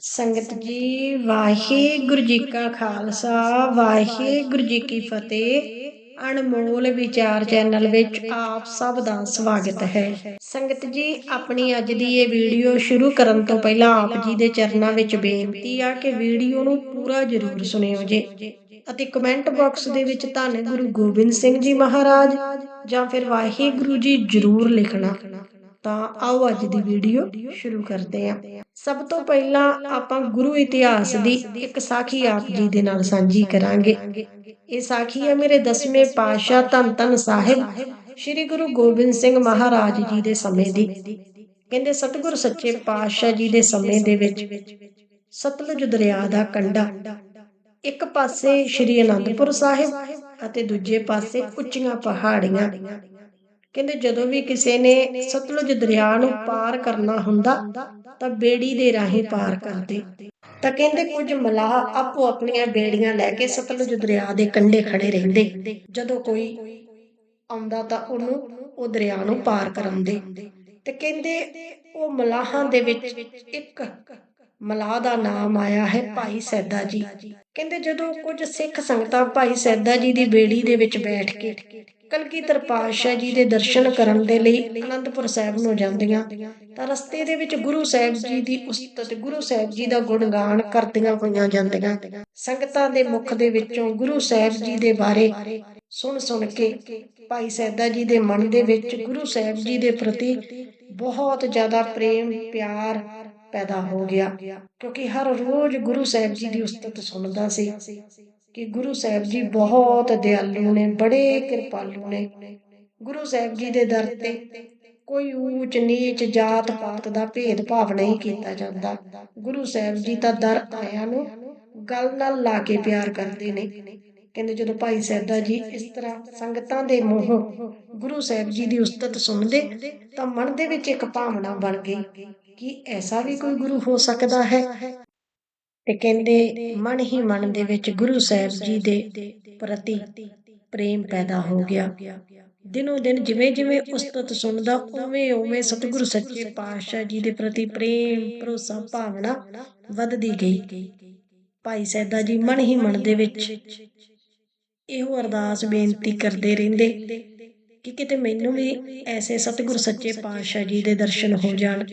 ਸੰਗਤ ਜੀ, ਵਾਹਿਗੁਰੂ ਜੀ ਕਾ ਖਾਲਸਾ, ਵਾਹਿਗੁਰੂ ਜੀ ਕੀ ਫਤਿਹ। ਅਨਮੋਲ ਵਿਚਾਰ ਚੈਨਲ ਵਿੱਚ ਆਪ ਸਭ ਦਾ ਸਵਾਗਤ ਹੈ। ਸੰਗਤ ਜੀ, ਆਪਣੀ ਅੱਜ ਦੀ ਇਹ ਵੀਡੀਓ ਸ਼ੁਰੂ ਕਰਨ ਤੋਂ ਪਹਿਲਾਂ ਆਪ ਜੀ ਦੇ ਚਰਨਾਂ ਵਿੱਚ ਬੇਨਤੀ ਆ ਕਿ ਵੀਡੀਓ ਨੂੰ ਪੂਰਾ ਜ਼ਰੂਰ ਸੁਣਿਓ ਜੇ। ਅਤੇ ਕਮੈਂਟ ਬਾਕਸ ਦੇ ਵਿੱਚ ਧੰਨ ਗੁਰੂ ਗੋਬਿੰਦ ਸਿੰਘ ਜੀ ਮਹਾਰਾਜ ਜਾਂ ਫਿਰ ਵਾਹਿਗੁਰੂ ਜੀ ਜ਼ਰੂਰ ਲਿਖਣਾ। ਤਾਂ ਆਓ ਅੱਜ ਦੀ ਵੀਡੀਓ ਸ਼ੁਰੂ ਕਰਦੇ ਹਾਂ। ਸਭ ਤੋਂ ਪਹਿਲਾਂ ਆਪਾਂ ਗੁਰੂ ਇਤਿਹਾਸ ਦੀ ਇੱਕ ਸਾਖੀ ਆਪ ਜੀ ਦੇ ਨਾਲ ਸਾਂਝੀ ਕਰਾਂਗੇ। ਇਹ ਸਾਖੀ ਹੈ ਮੇਰੇ ਦਸਵੇਂ ਪਾਤਸ਼ਾਹ ਧੰਨ ਧੰਨ ਸਾਹਿਬ ਸ੍ਰੀ ਗੁਰੂ ਗੋਬਿੰਦ ਸਿੰਘ ਮਹਾਰਾਜ ਜੀ ਦੇ ਸਮੇਂ ਦੀ। ਕਹਿੰਦੇ, ਸਤਿਗੁਰ ਸੱਚੇ ਪਾਤਸ਼ਾਹ ਜੀ ਦੇ ਸਮੇਂ ਦੇ ਵਿੱਚ ਸਤਲੁਜ ਦਰਿਆ ਦਾ ਕੰਢਾ, ਇੱਕ ਪਾਸੇ ਸ੍ਰੀ ਅਨੰਦਪੁਰ ਸਾਹਿਬ ਅਤੇ ਦੂਜੇ ਪਾਸੇ ਉੱਚੀਆਂ ਪਹਾੜੀਆਂ ਕਹਿੰਦੇ ਜਦੋਂ ਵੀ ਕਿਸੇ ਨੇ ਸਤਲੁਜ ਦਰਿਆ ਨੂੰ ਪਾਰ ਕਰਨਾ ਹੁੰਦਾ ਤਾਂ ਬੇੜੀ ਦੇ ਰਾਹੀਂ ਪਾਰ ਕਰਦੇ। ਤਾਂ ਕਹਿੰਦੇ ਕੁਝ ਮਲਾਹ ਆਪੋ ਆਪਣੀਆਂ ਬੇੜੀਆਂ ਲੈ ਕੇ ਸਤਲੁਜ ਦਰਿਆ ਦੇ ਕੰਢੇ ਖੜੇ ਰਹਿੰਦੇ। ਜਦੋਂ ਕੋਈ ਆਉਂਦਾ ਤਾਂ ਉਹਨੂੰ ਉਹ ਦਰਿਆ ਨੂੰ ਪਾਰ ਕਰਾਉਂਦੇ। ਤੇ ਕਹਿੰਦੇ ਉਹ ਮਲਾਹਾਂ ਦੇ ਵਿੱਚ ਇੱਕ ਮਲਾਹ ਦਾ ਨਾਮ ਆਇਆ ਹੈ ਭਾਈ ਸੈਦਾ ਜੀ। ਕਹਿੰਦੇ ਜਦੋਂ ਕੁਝ ਸਿੱਖ ਸੰਗਤਾਂ ਭਾਈ ਸੈਦਾ ਜੀ ਦੀ ਬੇੜੀ ਦੇ ਵਿੱਚ ਬੈਠ ਕੇ ਕਲਗੀਧਰ ਪਾਤਸ਼ਾਹ ਜੀ ਦੇ ਦਰਸ਼ਨ ਕਰਨ ਦੇ ਲਈ ਅਨੰਦਪੁਰ ਸਾਹਿਬ ਨੂੰ ਜਾਂਦੀਆਂ, ਤਾਂ ਰਸਤੇ ਦੇ ਵਿੱਚ ਗੁਰੂ ਸਾਹਿਬ ਜੀ ਦੀ ਉਸਤਤ, ਗੁਰੂ ਸਾਹਿਬ ਜੀ ਦਾ ਗੁਣਗਾਨ ਕਰਦੀਆਂ ਹੋਈਆਂ ਜਾਂਦੀਆਂ। ਸੰਗਤਾਂ ਦੇ ਮੁਖ ਦੇ ਵਿੱਚੋਂ ਗੁਰੂ ਸਾਹਿਬ ਜੀ ਦੇ ਬਾਰੇ ਸੁਣ ਸੁਣ ਕੇ ਭਾਈ ਸੈਦਾ ਜੀ ਦੇ ਮਨ ਦੇ ਵਿੱਚ ਗੁਰੂ ਸਾਹਿਬ ਜੀ ਦੇ ਪ੍ਰਤੀ ਬਹੁਤ ਜ਼ਿਆਦਾ ਪ੍ਰੇਮ, ਪਿਆਰ ਪੈਦਾ ਹੋ ਗਿਆ, ਕਿਉਂਕਿ ਹਰ ਰੋਜ਼ ਗੁਰੂ ਸਾਹਿਬ ਜੀ ਦੀ ਉਸਤਤ ਸੁਣਦਾ ਸੀ। ਕਿ ਗੁਰੂ ਸਾਹਿਬ ਜੀ ਬਹੁਤ ਦਿਆਲੂ ਨੇ, ਬੜੇ ਕਿਰਪਾਲੂ ਨੇ। ਗੁਰੂ ਸਾਹਿਬ ਜੀ ਦੇ ਦਰ ਤੇ ਕੋਈ ਊਚ ਨੀਚ ਜਾਤ ਪਾਤ ਦਾ ਭੇਦ ਭਾਵ ਨਹੀਂ ਕੀਤਾ ਜਾਂਦਾ। ਗੁਰੂ ਸਾਹਿਬ ਜੀ ਤਾਂ ਦਰ ਆਇਆਂ ਨੂੰ ਗੱਲ ਨਾਲ ਲਾ ਕੇ ਪਿਆਰ ਕਰਦੇ ਨੇ। ਕਹਿੰਦੇ ਜਦੋਂ ਭਾਈ ਸੈਦਾ ਜੀ ਇਸ ਤਰ੍ਹਾਂ ਸੰਗਤਾਂ ਦੇ ਮੂੰਹੋਂ ਗੁਰੂ ਸਾਹਿਬ ਜੀ ਦੀ ਉਸਤਤ ਸੁਣਦੇ, ਤਾਂ ਮਨ ਦੇ ਵਿੱਚ ਇੱਕ ਭਾਵਨਾ ਬਣ ਗਈ ਕਿ ਐਸਾ ਵੀ ਕੋਈ ਗੁਰੂ ਹੋ ਸਕਦਾ ਹੈ। ਤੇ ਕਹਿੰਦੇ, ਮਨ ਹੀ ਮਨ ਦੇ ਵਿੱਚ ਗੁਰੂ ਸਾਹਿਬ ਜੀ ਦੇ ਪ੍ਰਤੀ ਪ੍ਰੇਮ ਪੈਦਾ ਹੋ ਗਿਆ। ਦਿਨੋ ਦਿਨ ਜਿਵੇਂ ਜਿਵੇਂ ਉਸਤਤ ਸੁਣਦਾ, ਉਵੇਂ ਉਵੇਂ ਸਤਿਗੁਰੂ ਸੱਚੇ ਪਾਤਸ਼ਾਹ ਜੀ ਦੇ ਪ੍ਰਤੀ ਪ੍ਰੇਮ, ਭਰੋਸਾ, ਭਾਵਨਾ ਵੱਧਦੀ ਗਈ। ਭਾਈ ਸੈਦਾ ਜੀ ਮਨ ਹੀ ਮਨ ਦੇ ਵਿੱਚ ਇਹੋ ਅਰਦਾਸ ਬੇਨਤੀ ਕਰਦੇ ਰਹਿੰਦੇ ਕਿ ਕਿਤੇ ਮੈਨੂੰ ਵੀ ਐਸੇ ਸਤਿਗੁਰੂ ਸੱਚੇ ਪਾਤਸ਼ਾਹ ਜੀ ਦੇ ਦਰਸ਼ਨ ਹੋ ਜਾਣ।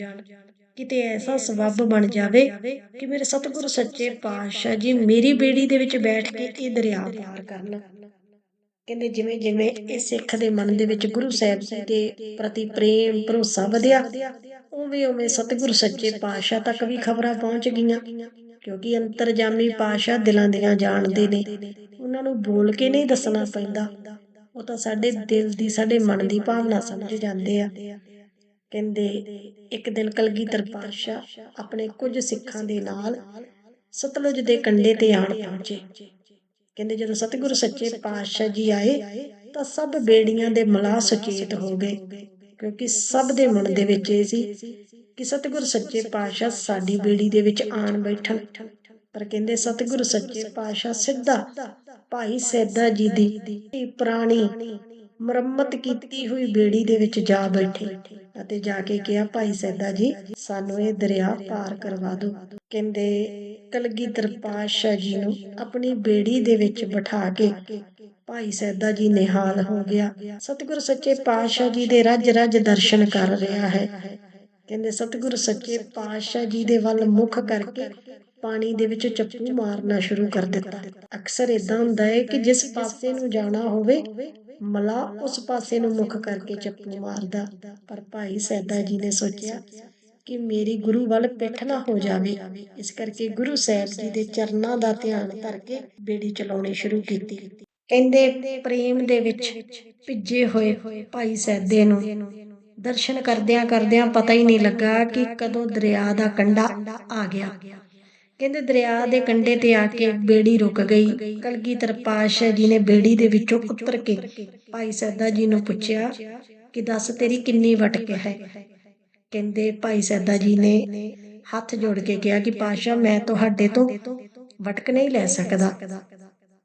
ਕਿਤੇ ਐਸਾ ਸਬੱਬ ਬਣ ਜਾਵੇ ਕਿ ਮੇਰੇ ਸਤਿਗੁਰੂ ਸੱਚੇ ਪਾਤਸ਼ਾਹ ਜੀ ਮੇਰੀ ਬੇੜੀ ਦੇ ਵਿੱਚ ਬੈਠ ਕੇ ਇਹ ਦਰਿਆ ਪਾਰ ਕਰਨ। ਕਹਿੰਦੇ ਜਿਵੇਂ ਜਿਵੇਂ ਇਹ ਸਿੱਖ ਦੇ ਮਨ ਦੇ ਵਿੱਚ ਗੁਰੂ ਸਾਹਿਬ ਦੇ ਪ੍ਰਤੀ ਪ੍ਰੇਮ, ਭਰੋਸਾ ਵਧਿਆ, ਉਵੇਂ ਉਵੇਂ ਸਤਿਗੁਰੂ ਸੱਚੇ ਪਾਤਸ਼ਾਹ ਤੱਕ ਵੀ ਖਬਰਾਂ ਪਹੁੰਚ ਗਈਆਂ। ਕਿਉਂਕਿ ਅੰਤਰਜਾਮੀ ਪਾਤਸ਼ਾਹ ਦਿਲਾਂ ਦੀਆਂ ਜਾਣਦੇ ਨੇ। ਉਹਨਾਂ ਨੂੰ ਬੋਲ ਕੇ ਨਹੀਂ ਦੱਸਣਾ ਪੈਂਦਾ। ਉਹ ਤਾਂ ਸਾਡੇ ਦਿਲ ਦੀ, ਸਾਡੇ ਮਨ ਦੀ ਭਾਵਨਾ ਸਮਝ ਜਾਂਦੇ ਆ। ਕਹਿੰਦੇ, ਇੱਕ ਦਿਨ ਕਲਗੀਧਰ ਪਾਤਸ਼ਾਹ ਆਪਣੇ ਕੁਝ ਸਿੱਖਾਂ ਦੇ ਨਾਲ ਸਤਲੁਜ ਦੇ ਕੰਢੇ ਤੇ ਆਣ ਪਹੁੰਚੇ। ਕਹਿੰਦੇ, ਜਦੋਂ ਸਤਿਗੁਰੂ ਸੱਚੇ ਪਾਤਸ਼ਾਹ ਜੀ ਆਏ ਤਾਂ ਸਭ ਬੇੜੀਆਂ ਦੇ ਮਲਾਹ ਸੁਚੇਤ ਹੋ ਗਏ, ਕਿਉਂਕਿ ਸਭ ਦੇ ਮਨ ਦੇ ਵਿੱਚ ਇਹ ਸੀ ਕਿ ਸਤਿਗੁਰੂ ਸੱਚੇ ਪਾਤਸ਼ਾਹ ਸਾਡੀ ਬੇੜੀ ਦੇ ਵਿੱਚ ਆਣ ਬੈਠਣ। ਪਰ ਕਹਿੰਦੇ, ਸਤਿਗੁਰ ਸੱਚੇ ਪਾਤਸ਼ਾਹ ਸਿੱਧਾ ਭਾਈ ਸੈਦਾ ਜੀ ਦੀ ਪੁਰਾਣੀ ਮੁਰੰਮਤ ਕੀਤੀ ਹੋਈ ਬੇੜੀ ਦੇ ਵਿੱਚ ਜਾ ਬੈਠੇ ਅਤੇ ਜਾ ਕੇ ਕਿਹਾ, ਭਾਈ ਸੈਦਾ ਜੀ, ਸਾਨੂੰ ਇਹ ਦਰਿਆ ਪਾਰ ਕਰਵਾ ਦਿਓ। ਕਹਿੰਦੇ ਕਲਗੀਧਰ ਪਾਤਸ਼ਾਹ ਜੀ ਨੂੰ ਆਪਣੀ ਬੇੜੀ ਦੇ ਵਿੱਚ ਬਿਠਾ ਕੇ। ਭਾਈ ਸੈਦਾ ਜੀ ਨਿਹਾਲ ਹੋ ਗਿਆ। ਸਤਿਗੁਰੂ ਸੱਚੇ ਪਾਤਸ਼ਾਹ ਜੀ ਦੇ ਰਜ ਰੱਜ ਦਰਸ਼ਨ ਕਰ ਰਿਹਾ ਹੈ। ਕਹਿੰਦੇ, ਸਤਿਗੁਰ ਸੱਚੇ ਪਾਤਸ਼ਾਹ ਜੀ ਦੇ ਵੱਲ ਮੁਖ ਕਰਕੇ ਪਾਣੀ ਦੇ ਵਿੱਚ ਚੱਪੂ ਮਾਰਨਾ ਸ਼ੁਰੂ ਕਰ ਦਿੱਤਾ। ਅਕਸਰ ਇਦਾਂ ਹੁੰਦਾ ਹੈ ਕਿ ਜਿਸ ਪਾਸੇ ਨੂੰ ਜਾਣਾ ਹੋਵੇ ਮਲਾ ਉਸ ਪਾਸੇ ਨੂੰ ਮੁਖ ਕਰਕੇ ਚੱਪੂ ਮਾਰਦਾ। ਪਰ ਭਾਈ ਸੈਦਾ ਜੀ ਨੇ ਸੋਚਿਆ ਕਿ ਮੇਰੀ ਗੁਰੂ ਵੱਲ ਪਿੱਠ ਨਾ ਹੋ ਜਾਵੇ। ਇਸ ਕਰਕੇ ਗੁਰੂ ਸਾਹਿਬ ਜੀ ਦੇ ਚਰਨਾਂ ਦਾ ਧਿਆਨ ਧਰ ਕੇ ਬੇੜੀ ਚਲਾਉਣੀ ਸ਼ੁਰੂ ਕੀਤੀ। ਕਹਿੰਦੇ ਪ੍ਰੇਮ ਦੇ ਵਿੱਚ ਭਿੱਜੇ ਹੋਏ ਭਾਈ ਸੈਦੇ ਨੂੰ। ਦਰਸ਼ਨ ਕਰਦਿਆਂ ਕਰਦਿਆਂ ਪਤਾ ਹੀ ਨਹੀਂ ਲੱਗਾ ਕਿ ਕਦੋਂ ਦਰਿਆ ਦਾ ਕੰਢਾ ਆ ਗਿਆ। ਕਹਿੰਦੇ ਦਰਿਆ ਦੇ ਕੰਢੇ ਤੇ ਆ ਕੇ ਬੇੜੀ ਰੁਕ ਗਈ। ਕਲਗੀਧਰ ਪਾਤਸ਼ਾਹ ਜੀ ਨੇ ਬੇੜੀ ਦੇ ਵਿੱਚੋਂ ਉਤਰ ਕੇ ਭਾਈ ਸੈਦਾ ਜੀ ਨੂੰ ਪੁੱਛਿਆ ਕਿ ਦੱਸ ਤੇਰੀ ਕਿੰਨੀ ਵਟਕ ਹੈ? ਕਹਿੰਦੇ ਭਾਈ ਸੈਦਾ ਜੀ ਨੇ ਹੱਥ ਜੋੜ ਕੇ ਕਿਹਾ ਕਿ ਪਾਤਸ਼ਾਹ, ਮੈਂ ਤੁਹਾਡੇ ਤੋਂ ਵਟਕ ਨਹੀਂ ਲੈ ਸਕਦਾ।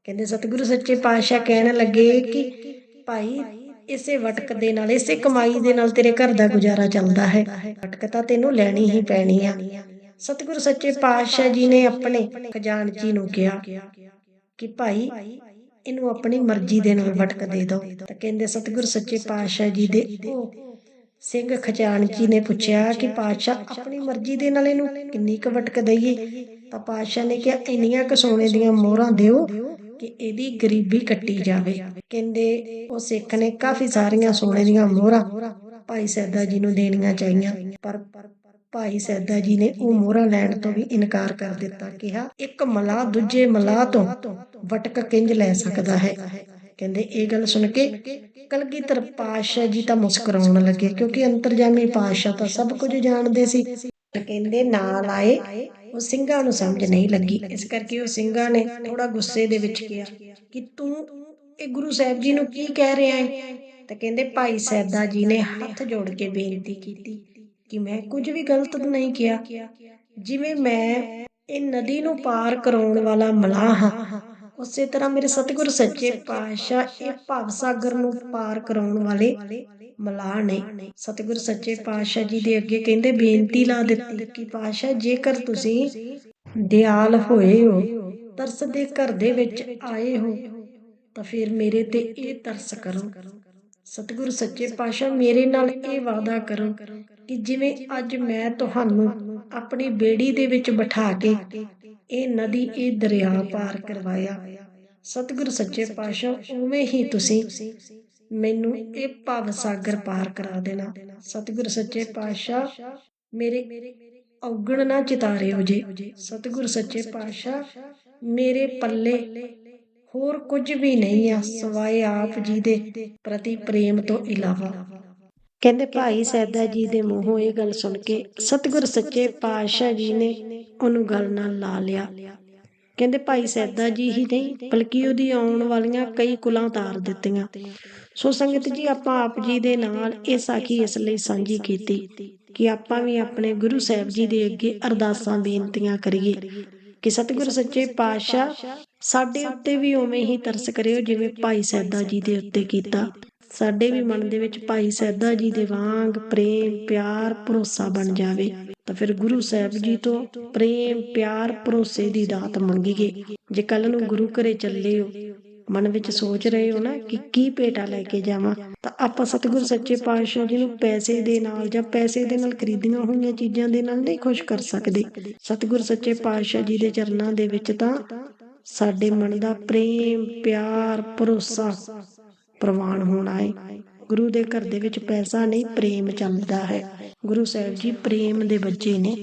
ਕਹਿੰਦੇ ਸਤਿਗੁਰੂ ਸੱਚੇ ਪਾਤਸ਼ਾਹ ਕਹਿਣ ਲੱਗੇ ਕਿ ਭਾਈ, ਇਸੇ ਵਟਕ ਦੇ ਨਾਲ, ਇਸੇ ਕਮਾਈ ਦੇ ਨਾਲ ਤੇਰੇ ਘਰ ਦਾ ਗੁਜ਼ਾਰਾ ਚੱਲਦਾ ਹੈ। ਵਟਕ ਤਾਂ ਤੈਨੂੰ ਲੈਣੀ ਹੀ ਪੈਣੀ ਆ। ਸਤਿਗੁਰ ਸੱਚੇ ਪਾਤਸ਼ਾਹ ਜੀ ਨੇ ਆਪਣੇ ਖਜ਼ਾਨਚੀ ਨੂੰ ਕਿਹਾ ਕਿ ਭਾਈ, ਇਹਨੂੰ ਆਪਣੀ ਮਰਜ਼ੀ ਦੇ ਨਾਲ ਵਟਕ ਦੇ ਦਿਓ। ਤਾਂ ਕਹਿੰਦੇ, ਸਤਿਗੁਰ ਸੱਚੇ ਪਾਤਸ਼ਾਹ ਜੀ ਦੇ ਉਹ ਸਿੰਘ ਖਜ਼ਾਨਚੀ ਨੇ ਪੁੱਛਿਆ ਕਿ ਪਾਤਸ਼ਾਹ, ਆਪਣੀ ਮਰਜ਼ੀ ਦੇ ਨਾਲ ਇਹਨੂੰ ਕਿੰਨੀ ਕੁ ਵਟਕ ਦਈਏ? ਤਾਂ ਪਾਤਸ਼ਾਹ ਨੇ ਕਿਹਾ, ਇੰਨੀਆਂ ਕੁ ਸੋਨੇ ਦੀਆਂ ਮੋਹਰਾਂ ਦਿਓ ਕਿ ਇਹਦੀ ਗਰੀਬੀ ਕੱਟੀ ਜਾਵੇ। ਕਹਿੰਦੇ, ਉਹ ਸਿੱਖ ਨੇ ਕਾਫੀ ਸਾਰੀਆਂ ਸੋਨੇ ਦੀਆਂ ਮੋਹਰਾਂ ਭਾਈ ਸੈਦਾ ਜੀ ਨੂੰ ਦੇਣੀਆਂ ਚਾਹੀਆਂ। ਪਰ ਭਾਈ ਸੈਦਾ ਜੀ ਨੇ ਉਹ ਮੋਹਰਾਂ ਲੈਣ ਤੋਂ ਵੀ ਇਨਕਾਰ ਕਰ ਦਿੱਤਾ, ਕਿਹਾ, ਇੱਕ ਮਲਾਹ ਦੂਜੇ ਮਲਾਹ ਤੋਂ ਵਟਕ ਕਿੰਜ ਲੈ ਸਕਦਾ ਹੈ? ਕਹਿੰਦੇ, ਇਹ ਗੱਲ ਸੁਣ ਕੇ ਕਲਗੀਧਰ ਪਾਤਸ਼ਾਹ ਜੀ ਤਾਂ ਮੁਸਕਰਾਉਣ ਲੱਗੇ, ਕਿਉਂਕਿ ਅੰਤਰਜਾਮੀ ਪਾਤਸ਼ਾਹ ਤਾਂ ਸਭ ਕੁਝ ਜਾਣਦੇ ਸੀ। ਕਹਿੰਦੇ, ਨਾਲ ਆਏ, ਉਹ ਸਿੰਘਾਂ ਨੂੰ ਸਮਝ ਨਹੀਂ ਲੱਗੀ। ਇਸ ਕਰਕੇ ਉਹ ਸਿੰਘਾਂ ਨੇ ਥੋੜਾ ਗੁੱਸੇ ਦੇ ਵਿੱਚ ਕਿਹਾ ਕਿ ਤੂੰ ਇਹ ਗੁਰੂ ਸਾਹਿਬ ਜੀ ਨੂੰ ਕੀ ਕਹਿ ਰਿਹਾ ਹੈ? ਤਾਂ ਕਹਿੰਦੇ, ਭਾਈ ਸੈਦਾ ਜੀ ਨੇ ਹੱਥ ਜੋੜ ਕੇ ਬੇਨਤੀ ਕੀਤੀ ਕਿ ਮੈਂ ਕੁਝ ਵੀ ਗਲਤ ਨਹੀਂ ਕਿਹਾ। ਜਿਵੇਂ ਮੈਂ ਇਹ ਨਦੀ ਨੂੰ ਪਾਰ ਕਰਾਉਣ ਵਾਲਾ ਮਲਾਹ ਹਾਂ। ਉਸੇ ਤਰ੍ਹਾਂ ਮੇਰੇ ਸਤਿਗੁਰ ਸੱਚੇ ਪਾਤਸ਼ਾਹ ਇਹ ਭਵ ਸਾਗਰ ਨੂੰ ਪਾਰ ਕਰਾਉਣ ਵਾਲੇ ਮਲਾਹ ਨੇ। ਸਤਿਗੁਰ ਸੱਚੇ ਪਾਤਸ਼ਾਹ ਜੀ ਦੇ ਅੱਗੇ ਕਹਿੰਦੇ, ਬੇਨਤੀ ਲਾ ਦਿੱਤੀ ਕਿ ਪਾਤਸ਼ਾਹ, ਜੇਕਰ ਤੁਸੀਂ ਦਿਆਲ ਹੋਏ ਹੋ, ਤਰਸ ਦੇ ਘਰ ਦੇ ਵਿੱਚ ਆਏ ਹੋ, ਤਾਂ ਫਿਰ ਮੇਰੇ ਤੇ ਇਹ ਤਰਸ ਕਰੋ। ਸਤਿਗੁਰ ਸੱਚੇ ਪਾਤਸ਼ਾਹ, ਮੇਰੇ ਨਾਲ ਇਹ ਵਾਅਦਾ ਕਰੋ ਕਿ ਜਿਵੇਂ ਅੱਜ ਮੈਂ ਤੁਹਾਨੂੰ ਆਪਣੀ ਬੇੜੀ ਦੇ ਵਿੱਚ ਬਿਠਾ ਕੇ ਇਹ ਨਦੀ ਇਹ ਦਰਿਆ ਪਾਰ ਕਰਵਾਇਆ। ਸਤਿਗੁਰ ਸੱਚੇ ਪਾਤਸ਼ਾਹ ਉਵੇਂ ਹੀ ਤੁਸੀਂ ਮੈਨੂੰ ਇਹ ਭਵ ਸਾਗਰ ਪਾਰ ਕਰਾ ਦੇਣਾ। ਸਤਿਗੁਰ ਸੱਚੇ ਪਾਤਸ਼ਾਹ ਮੇਰੇ ਔਗਣ ਨਾ ਚਿਤਾਰਿਓ ਜੇ। ਸਤਿਗੁਰ ਸੱਚੇ ਪਾਤਸ਼ਾਹ ਮੇਰੇ ਪੱਲੇ ਹੋਰ ਕੁਝ ਵੀ ਨਹੀਂ ਆ ਸਵਾਏ ਆਪ ਜੀ ਦੇ ਪ੍ਰਤੀ ਪ੍ਰੇਮ ਤੋਂ ਇਲਾਵਾ। ਕਹਿੰਦੇ ਭਾਈ ਸੈਦਾ ਜੀ ਦੇ ਮੂੰਹੋਂ ਇਹ ਗੱਲ ਸੁਣ ਕੇ ਸਤਿਗੁਰ ਸੱਚੇ ਪਾਤਸ਼ਾਹ ਜੀ ਨੇ ਉਹਨੂੰ ਗੱਲ ਨਾਲ ਲਾ ਲਿਆ। ਕਹਿੰਦੇ ਭਾਈ ਸੈਦਾ ਜੀ ਹੀ ਨਹੀਂ ਬਲਕਿ ਉਹਦੀ ਆਉਣ ਵਾਲੀਆਂ ਕਈ ਕੁਲਾਂ ਤਾਰ ਦਿੱਤੀਆਂ। ਸੋ ਸੰਗਤ ਜੀ ਆਪਾਂ ਆਪ ਜੀ ਦੇ ਨਾਲ ਇਹ ਸਾਖੀ ਇਸ ਲਈ ਸਾਂਝੀ ਕੀਤੀ ਕਿ ਆਪਾਂ ਵੀ ਆਪਣੇ ਗੁਰੂ ਸਾਹਿਬ ਜੀ ਦੇ ਅੱਗੇ ਅਰਦਾਸਾਂ ਬੇਨਤੀਆਂ ਕਰੀਏ ਕਿ ਸਤਿਗੁਰ ਸੱਚੇ ਪਾਤਸ਼ਾਹ ਸਾਡੇ ਉੱਤੇ ਵੀ ਉਵੇਂ ਹੀ ਤਰਸ ਕਰਿਓ ਜਿਵੇਂ ਭਾਈ ਸੈਦਾ ਜੀ ਦੇ ਉੱਤੇ ਕੀਤਾ। ਸਾਡੇ ਵੀ ਮਨ ਦੇ ਵਿੱਚ ਭਾਈ ਸੈਦਾ ਜੀ ਦੇ ਵਾਂਗ ਪ੍ਰੇਮ, ਪਿਆਰ, ਭਰੋਸਾ ਬਣ ਜਾਵੇ। ਤਾਂ ਫਿਰ ਗੁਰੂ ਸਾਹਿਬ ਜੀ ਤੋਂ ਪ੍ਰੇਮ, ਪਿਆਰ, ਭਰੋਸੇ ਦੀ ਦਾਤ ਮੰਗੀਏ। ਜੇ ਕੱਲ ਨੂੰ ਗੁਰੂ ਘਰੇ ਚੱਲੇ ਹੋ, ਮਨ ਵਿੱਚ ਸੋਚ ਰਹੇ ਹੋ ਨਾ ਕਿ ਕੀ ਭੇਟਾ ਲੈ ਕੇ ਜਾਵਾਂ, ਤਾਂ ਆਪਾਂ ਸਤਿਗੁਰ ਸੱਚੇ ਪਾਤਸ਼ਾਹ ਜੀ ਨੂੰ ਪੈਸੇ ਦੇ ਨਾਲ ਜਾਂ ਪੈਸੇ ਦੇ ਨਾਲ ਖਰੀਦੀਆਂ ਹੋਈਆਂ ਚੀਜ਼ਾਂ ਦੇ ਨਾਲ ਨਹੀਂ ਖੁਸ਼ ਕਰ ਸਕਦੇ। ਸਤਿਗੁਰ ਸੱਚੇ ਪਾਤਸ਼ਾਹ ਜੀ ਦੇ ਚਰਨਾਂ ਦੇ ਵਿੱਚ ਤਾਂ ਸਾਡੇ ਮਨ ਦਾ ਪ੍ਰੇਮ, ਪਿਆਰ, ਭਰੋਸਾ ਪ੍ਰਵਾਨ ਹੋਣਾ ਹੈ ਗੁਰੂ ਦੇ ਘਰ ਦੇ ਵਿੱਚ ਪੈਸਾ ਨਹੀਂ, ਪ੍ਰੇਮ ਚੱਲਦਾ ਹੈ। ਗੁਰੂ ਸਾਹਿਬ ਜੀ ਪ੍ਰੇਮ ਦੇ ਬੱਚੇ ਨੇ।